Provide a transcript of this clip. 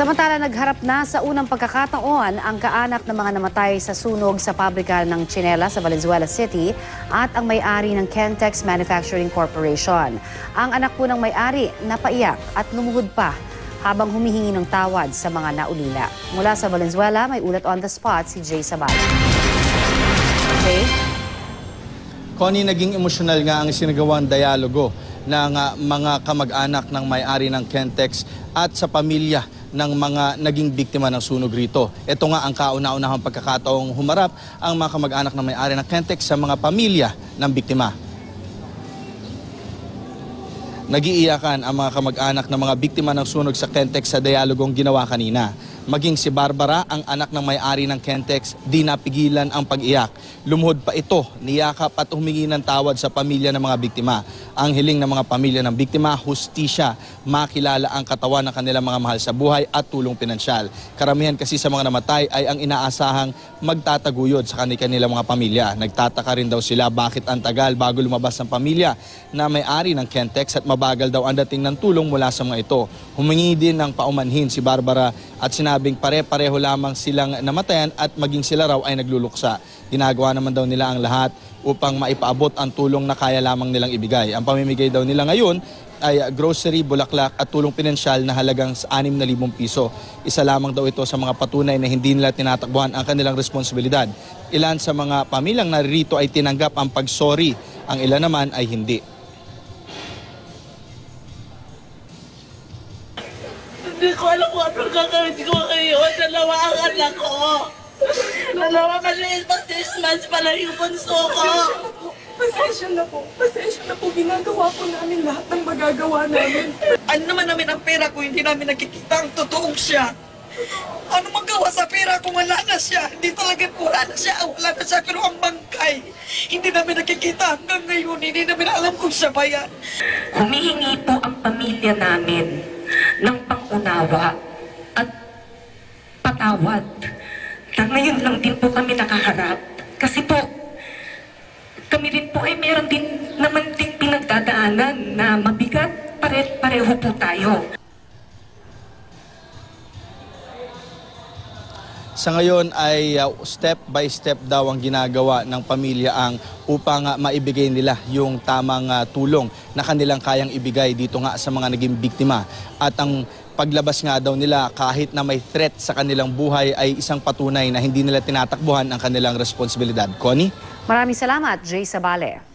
Samantala, nagharap na sa unang pagkakataon ang kaanak ng mga namatay sa sunog sa pabrika ng Chinela sa Valenzuela City at ang may-ari ng Kentex Manufacturing Corporation. Ang anak po ng may-ari napaiyak at lumuhod pa habang humihingi ng tawad sa mga naulila. Mula sa Valenzuela, may ulat on the spot si Jay Sabal. Jay? Connie, naging emosyonal nga ang sinagawang dialogo ng mga kamag-anak ng may-ari ng Kentex at sa pamilya ng mga naging biktima ng sunog rito. Ito nga ang kauna-unahang pagkakataong humarap ang mga kamag-anak ng may-ari ng Kentex sa mga pamilya ng biktima. Nagiiyakan ang mga kamag-anak ng mga biktima ng sunog sa Kentex sa dialogong ginawa kanina. Maging si Barbara, ang anak ng may-ari ng Kentex, di napigilan ang pag-iyak. Lumuhod pa ito, niyakap at humingi ng tawad sa pamilya ng mga biktima. Ang hiling ng mga pamilya ng biktima, hustisya, makilala ang katawan ng kanilang mga mahal sa buhay at tulong pinansyal. Karamihan kasi sa mga namatay ay ang inaasahang magtataguyod sa kanilang mga pamilya. Nagtataka rin daw sila bakit ang tagal bago lumabas ng pamilya na may-ari ng Kentex at mabagal daw ang dating ng tulong mula sa mga ito. Humingi din ng paumanhin si Barbara at sinabing pare-pareho lamang silang namatayan at maging sila raw ay nagluluksa. Ginagawa naman daw nila ang lahat upang maipaabot ang tulong na kaya lamang nilang ibigay. Ang pamimigay daw nila ngayon ay grocery, bulaklak at tulong pinansyal na halagang 6,000 piso. Isa lamang daw ito sa mga patunay na hindi nila tinatakbuhan ang kanilang responsibilidad. Ilan sa mga pamilyang naririto ay tinanggap ang pagsorry, ang ilan naman ay hindi. Hindi ko alam kung anong gagawin ko ngayon. Dalawa ang anak ko. Dalawa maliit pa six months pa lang yung bunso ko. Pasensya na po. Pasensya na po. Ginagawa po namin lahat ng magagawa namin. Ano naman namin ang pera kung hindi namin nakikita ang totoong siya? Ano magawa sa pera kung wala na siya? Hindi talaga wala na siya. Wala na siya pero ang bangkay. Hindi namin nakikita hanggang ngayon. Hindi namin alam kung siya ba yan. Humihingi po ang pamilya namin ng pangunawa at patawad. Na ngayon lang din po kami nakaharap. Kasi po, kami rin po ay meron din naman din pinagdadaanan na mabigat. Pare-pareho po tayo. Sa ngayon ay uh, step by step daw ang ginagawa ng pamilya ang upang uh, maibigay nila yung tamang uh, tulong na kanilang kayang ibigay dito nga sa mga naging biktima. At ang paglabas nga daw nila kahit na may threat sa kanilang buhay ay isang patunay na hindi nila tinatakbuhan ang kanilang responsibilidad. Connie? Maraming salamat, Jay Sabale.